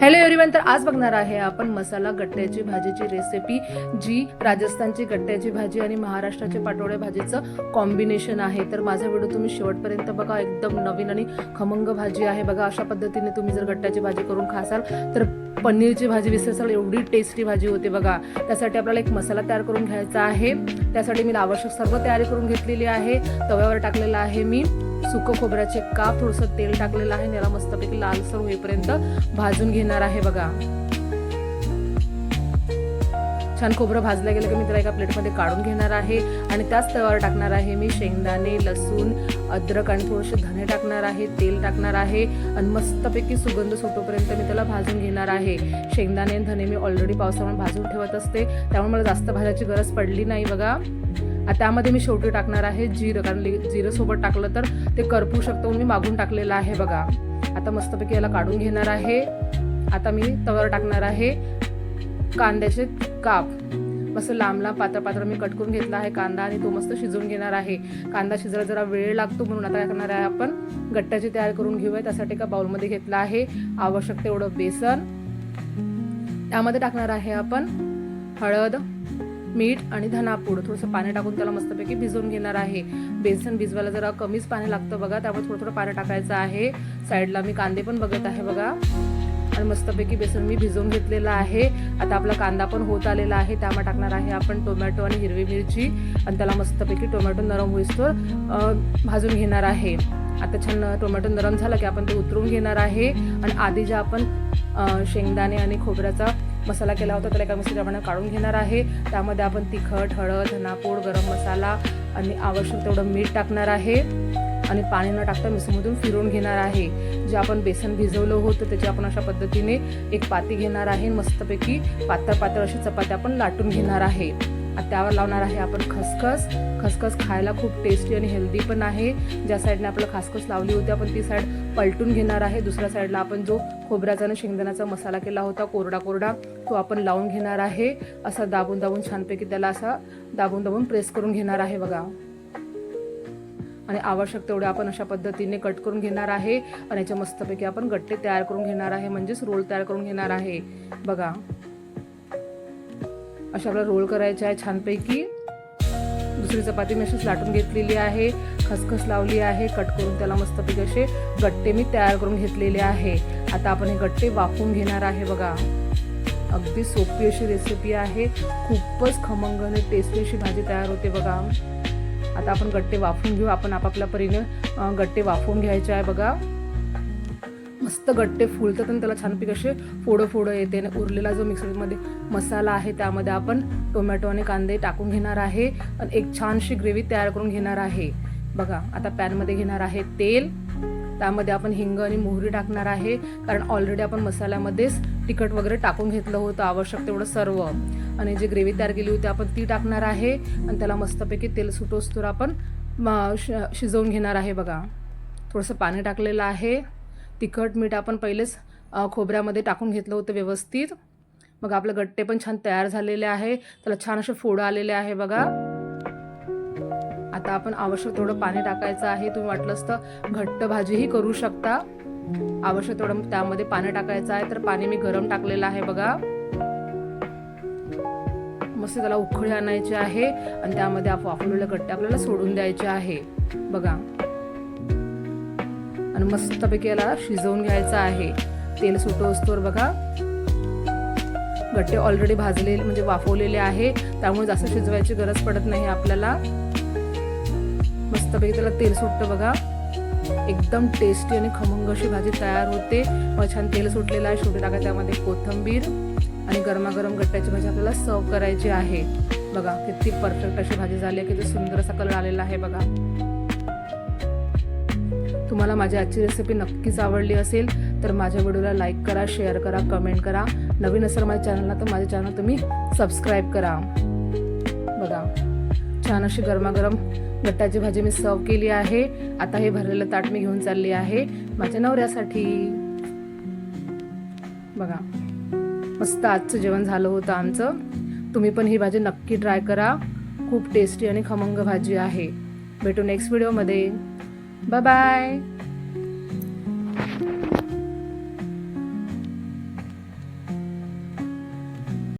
Hello everyone तर आज बघणार आहे आपण मसाला गट्ट्याची भाजीची रेसिपी जी राजस्थानची गट्ट्याची भाजी आणि महाराष्ट्राचे पाटोळे भाजीचं कॉम्बिनेशन आहे. तर माझा व्हिडिओ तुम्ही शेवटपर्यंत बघा. एकदम नवीन आणि खमंग भाजी आहे. बघा अशा पद्धतीने तुम्ही जर गट्ट्याची भाजी करून खासाल तर पनीरची भाजी विसरसाल. एवढी टेस्टी भाजी होते बघा. त्यासाठी आपल्याला एक मसाला तयार करून घ्यायचा आहे. त्यासाठी मी आवश्यक सर्व तयारी करून घेतलेली आहे. तव्यावर टाकलेला आहे मी. सुकं खोबऱ्याचे काप थोडंसं तेल टाकलेलं आहे. याला मस्तपैकी लालसर होईपर्यंत भाजून घेणार आहे बघा. छान खोबरं भाजलं गेलं की मी त्याला एका प्लेटमध्ये काढून घेणार आहे. आणि त्याच तव्यावर टाकणार आहे मी शेंगदाणे लसूण अद्रक आणि थोडेसे धने टाकणार आहे तेल टाकणार आहे. आणि मस्तपैकी सुगंध सुटोपर्यंत मी त्याला भाजून घेणार आहे. शेंगदाणे धने मी ऑलरेडी पावसामुळे भाजून ठेवत असते. त्यामुळे मला जास्त भाजायची गरज पडली नाही बघा. त्यामध्ये मी शेवटी टाकणार आहे जिरं कारण लि- जिरं सोबत टाकलं तर ते करपू शकतं म्हणून मी मागून टाकलेलं आहे बघा. आता मस्तपैकी याला काढून घेणार आहे. आता मी तव्यावर टाकणार आहे कांद्याचे काप. मस्त लांब लांब पात्र पात्र मी कट करून घेतला आहे कांदा आणि तो मस्त शिजवून घेणार आहे. कांदा शिजायला जरा वेळ लागतो म्हणून आता काय करणार आहे आपण गट्ट्याची तयार करून घेऊया. त्यासाठी एका बाउलमध्ये घेतला आहे आवश्यक तेवढं बेसन. त्यामध्ये टाकणार आहे आपण हळद मीठ आणि धनापूड थोडंसं पाणी टाकून त्याला मस्तपैकी भिजवून घेणार आहे. बेसन भिजवायला जरा कमीच पाणी लागतं बघा त्यामुळे थोडं थोडं पाणी टाकायचं आहे. साईडला मी कांदे पण बघत आहे बघा. आणि मस्तपैकी बेसन मी भिजवून घेतलेलं आहे. आता आपला कांदा पण होत आलेला आहे त्यामुळे टाकणार आहे आपण टोमॅटो आणि हिरवी मिरची. आणि त्याला मस्तपैकी टोमॅटो नरम होईस्तोर भाजून घेणार आहे. आता छान टोमॅटो नरम झाला की आपण ते उतरून घेणार आहे. आणि आधी जे आपण शेंगदाणे आणि खोबऱ्याचा मसाला केला होता त्याला एका मिक्सरच्या काढून घेणार आहे. त्यामध्ये आपण तिखट हळद धनापूड गरम मसाला आणि आवश्यक तेवढं मीठ टाकणार आहे. आणि पाणी न टाकता मिक्सरमधून फिरवून घेणार आहे. जे आपण बेसन भिजवलं होतं त्याची आपण अशा पद्धतीने एक पाती घेणार आहे. मस्तपैकी पातळ पातळ अशी चपाती आपण लाटून घेणार आहे. त्यावर लावणार आहे आपण खसखस. खसखस खायला खूप टेस्टी आणि हेल्दी पण आहे. ज्या साईडने आपलं खसखस लावली होती आपण ती साईड पलटून घेणार आहे. दुसऱ्या साईडला आपण जो खोबऱ्याचा आणि शेंगदाण्याचा मसाला केला होता कोरडा कोरडा तो आपण लावून घेणार आहे. असा दाबून दाबून छानपैकी त्याला असा दाबून दाबून प्रेस करून घेणार आहे बघा. आणि आवश्यक तेवढे आपण अशा पद्धतीने कट करून घेणार आहे. आणि याच्या मस्तपैकी आपण गट्टे तयार करून घेणार आहे म्हणजेच रोल तयार करून घेणार आहे. बघा. अशा आपल्याला रोल करायचे आहे छानपैकी. दुसरी चपाती मी अशीच लाटून घेतलेली आहे. खसखस लावली आहे. कट करून त्याला मस्तपैकी असे गट्टे मी तयार करून घेतलेले आहे. आता आपण हे गट्टे वाफवून घेणार आहे बघा. अगदी सोपी अशी रेसिपी आहे. खूपच खमंग आणि टेस्टी अशी भाजी तयार होते बघा. आता आपण गट्टे वाफून घेऊ. आपण आपापल्या परीने गट्टे वाफवून घ्यायचे आहे बघा. मस्त गट्टे फुलतात आणि त्याला छानपैकी असे फोडं फोडं येते. आणि उरलेला जो मिक्सरमध्ये मसाला आहे त्यामध्ये आपण टोमॅटो आणि कांदे टाकून घेणार आहे. आणि एक छानशी ग्रेव्ही तयार करून घेणार आहे. बघा आता पॅनमध्ये घेणार आहे तेल. त्यामध्ये आपण हिंग आणि मोहरी टाकणार आहे. कारण ऑलरेडी आपण मसाल्यामध्येच तिखट वगैरे टाकून घेतलं होतं आवश्यक तेवढं सर्व. आणि जी ग्रेव्ही तयार केली होती आपण ती टाकणार आहे. आणि त्याला मस्तपैकी तेल सुटोस्तोर आपण श- शिजवून घेणार आहे बघा. थोडंसं पाणी टाकलेलं आहे. तिखट मीठ आपण पहिलेच खोबऱ्यामध्ये टाकून घेतलं होतं व्यवस्थित. मग आपलं गट्टे पण छान तयार झालेले आहे. त्याला छान असे फोडं आलेले आहे बघा. आता आपण आवश्यक थोडं पाणी टाकायचं आहे. तुम्ही वाटलंच तर घट्ट भाजीही करू शकता. आवश्यक थोडं त्यामध्ये पाणी टाकायचं आहे. तर पाणी मी गरम टाकलेलं आहे बघा. मस्त त्याला उखळी आणायची आहे. आणि त्यामध्ये आप- गट्टे आपल्याला सोडून द्यायचे आहे. बघा. आणि मस्तपैकी याला शिजवून घ्यायचं आहे. तेल सुटो बघा. गट्टे ऑलरेडी भाजलेले म्हणजे वाफवलेले आहे. त्यामुळे जास्त शिजवायची गरज पडत नाही आपल्याला. मस्तपैकी त्याला तेल सुटतं बघा. एकदम टेस्टी आणि खमंग अशी भाजी तयार होते. मग छान तेल सुटलेलं आहे. शेवटी टाका त्यामध्ये कोथिंबीर आणि गरमागरम गट्ट्याची भाजी आपल्याला सर्व करायची आहे. बघा किती परफेक्ट अशी भाजी झाली आहे. किती सुंदर असा कलर आलेला आहे बघा. तुम्हाला माझी आजची रेसिपी नक्कीच आवडली असेल तर माझ्या व्हिडिओला लाईक करा शेअर करा कमेंट करा. नवीन असेल माझ्या चॅनलला तर माझ्या चॅनल तुम्ही सबस्क्राईब करा. बघा छान अशी गरमागरम गट्टाची भाजी मी सर्व केली आहे. आता हे भरलेलं ताट मी घेऊन चालली आहे माझ्या नवऱ्यासाठी. बघा मस्त आजचं जेवण झालं होतं आमचं. तुम्ही पण ही भाजी नक्की ट्राय करा. खूप टेस्टी आणि खमंग भाजी आहे. भेटू नेक्स्ट व्हिडिओमध्ये 拜拜。